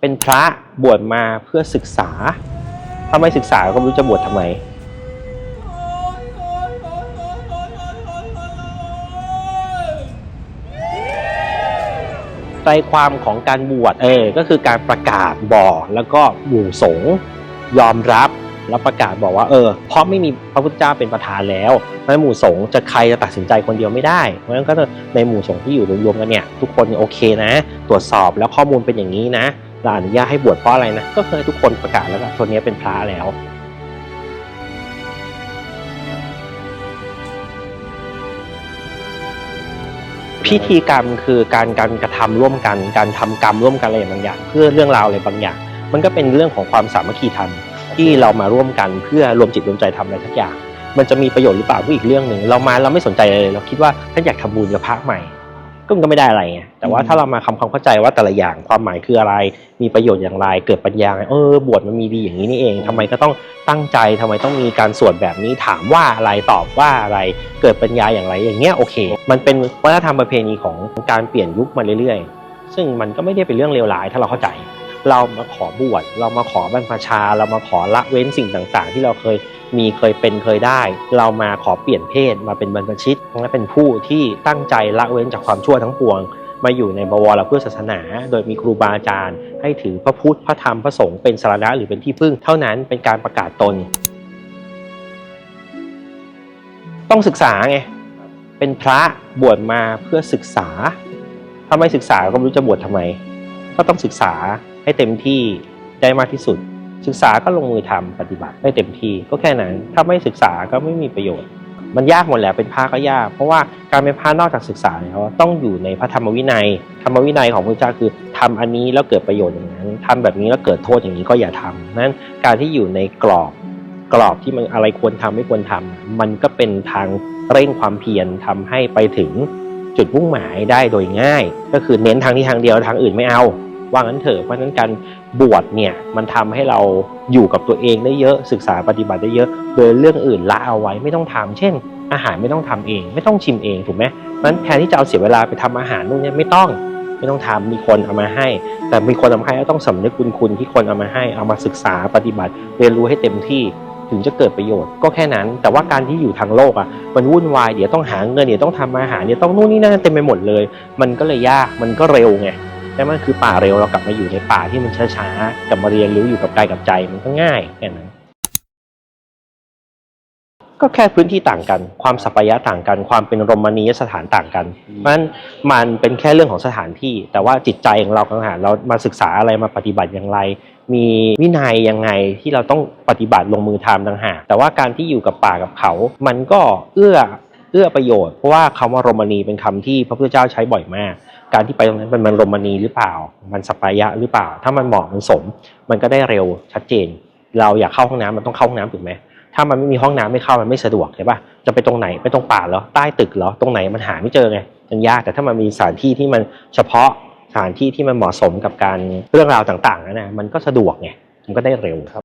เป็นพระบวชมาเพื่อศึกษา ถ้าไม่ศึกษาก็ไม่รู้จะบวชทำไม ใจความของการบวชเออ ก็คือการประกาศบอกแล้วก็หมู่สงยอมรับแล้วประกาศบอกว่าเออ เพราะไม่มีพระพุทธเจ้าเป็นประธานแล้วเพราะฉะนั้นหมู่สงฆ์จะใครจะตัดสินใจคนเดียวไม่ได้ เพราะฉะนั้นก็ในหมู่สงฆ์ที่อยู่รวมๆกันเนี่ย ทุกคนโอเคนะ ตรวจสอบแล้วข้อมูลเป็นอย่างนี้นะ เราอนุญาตให้บวชเพราะอะไรนะ ก็คือทุกคนประกาศแล้วว่าคนนี้เป็นพระแล้วพิธีกรรมคือการการกระทำร่วมกัน การทำกรรมร่วมกันอะไรบางอย่าง เพื่อเรื่องราวอะไรบางอย่าง มันก็เป็นเรื่องของความสามัคคีธรรมที่เรามาร่วมกันเพื่อรวมจิตรวมใจทำอะไรสักอย่าง มันจะมีประโยชน์หรือเปล่าก็อีกเรื่องหนึ่งเรามาเราไม่สนใจอะไรเลยเราคิดว่าถ้าอยากทำบุญกับพระใหม่ ก็มันก็ไม่ได้อะไรไงแต่ว่าถ้าเรามาทำความเข้าใจว่าแต่ละอย่างความหมายคืออะไร มีประโยชน์อย่างไร เกิดปัญญาไงเออบวชมันมีดีอย่างนี้นี่เองทำไมก็ต้องตั้งใจทำไมต้องมีการสวดแบบนี้ถามว่าอะไรตอบว่าอะไรเกิดปัญญาอย่างไรอย่างเงี้ยโอเค มันเป็นวัฒนธรรมประเพณีของการเปลี่ยนยุคมาเรื่อยๆ ซึ่งมันก็ไม่ได้เป็นเรื่องเลวร้ายถ้าเราเข้าใจ เรามาขอบวชเรามาขอบรรพชา เรามาขอละเว้นสิ่งต่างๆ ที่เราเคยมีเคยเป็นเคยได้ เรามาขอเปลี่ยนเพศมาเป็นบรรพชิตและเป็นผู้ที่ตั้งใจละเว้นจากความชั่วทั้งปวง มาอยู่ในบวรเพื่อศาสนา โดยมีครูบาอาจารย์ ให้ถือพระพุทธพระธรรมพระสงฆ์เป็นสารณะหรือเป็นที่พึ่ง เท่านั้นเป็นการประกาศตน ต้องศึกษาไงเป็นพระบวชมาเพื่อศึกษาถ้าไม่ศึกษาก็ไม่รู้จะบวชทำไม ก็ต้องศึกษา ให้เต็มที่ได้มากที่สุด ศึกษาก็ลงมือทำปฏิบัติให้เต็มที่ก็แค่นั้น ถ้าไม่ศึกษาก็ไม่มีประโยชน์ มันยากหมดแหละเป็นพระก็ยาก เพราะว่าการเป็นพระนอกจากศึกษาแล้วต้องอยู่ในพระธรรมวินัย ธรรมวินัยของพระเจ้าคือทำอันนี้แล้วเกิดประโยชน์อย่างนั้นทำแบบนี้แล้วเกิดโทษอย่างนี้ก็อย่าทำนั้นการที่อยู่ในกรอบกรอบที่มันอะไรควรทำไม่ควรทำมันก็เป็นทางเร่งความเพียรทำให้ไปถึงจุดมุ่งหมายได้โดยง่าย ก็คือเน้นทางนี้ทางเดียวทางอื่นไม่เอา ว่างั้นเถอะเพราะฉะนั้นการบวชเนี่ยมันทำให้เราอยู่กับตัวเองได้เยอะศึกษาปฏิบัติได้เยอะ โดยเรื่องอื่นละเอาไว้ไม่ต้องทำเช่น อาหารไม่ต้องทำเอง ไม่ต้องชิมเองถูกไหมเพราะฉะนั้นแทนที่จะเอาเสียเวลาไปทำอาหารนู่นเนี่ยไม่ต้องไม่ต้องทำมีคนเอามาให้ แต่มีคนเอามาให้ต้องสำนึกบุญคุณที่คนเอามาให้เอามาศึกษาปฏิบัติ เรียนรู้ให้เต็มที่ถึงจะเกิดประโยชน์ก็แค่นั้น แต่ว่าการที่อยู่ทางโลกอะมันวุ่นวายเดี๋ยวต้องหาเงินเดี๋ยวต้องทำอาหารเดี๋ยวต้องนู่นนี่นั่นเต็มไปหมดเลย มันก็เลยยากมันก็เร็วไง แต่มันคือป่าเร็วเรากลับมาอยู่ในป่าที่มันช้าๆกลับมาเรียนรู้อยู่กับกายกับใจมันก็ง่ายแค่นั้นก็แค่พื้นที่ต่างกัน ความสัปยะต่างกัน ความเป็นรมณียสถานต่างกันเพราะฉะนั้นมันเป็นแค่เรื่องของสถานที่ แต่ว่าจิตใจของเราต่างหากเรามาศึกษาอะไรมาปฏิบัติอย่างไร มีวินัยยังไงที่เราต้องปฏิบัติลงมือทำต่างหากแต่ว่าการที่อยู่กับป่ากับเขา มันก็เอื้อเอื้อประโยชน์เพราะว่าคำว่ารมณีเป็นคำที่พระพุทธเจ้าใช้บ่อยมาก การที่ไปตรงนั้นมันมันรมณีหรือเปล่า มันสปายะหรือเปล่า ถ้ามันเหมาะมันสม มันก็ได้เร็วชัดเจน เราอยากเข้าห้องน้ำมันต้องเข้าห้องน้ำถูกไหมถ้ามันไม่มีห้องน้ำไม่เข้ามันไม่สะดวกใช่ปะจะไปตรงไหนไปตรงป่าเหรอใต้ตึกเหรอตรงไหนมันหาไม่เจอไงมันยากแต่ถ้ามันมีสถานที่ที่มันเฉพาะสถานที่ที่มันเหมาะสมกับการเรื่องราวต่างๆนั่นนะมันก็สะดวกไงมันก็ได้เร็วครับ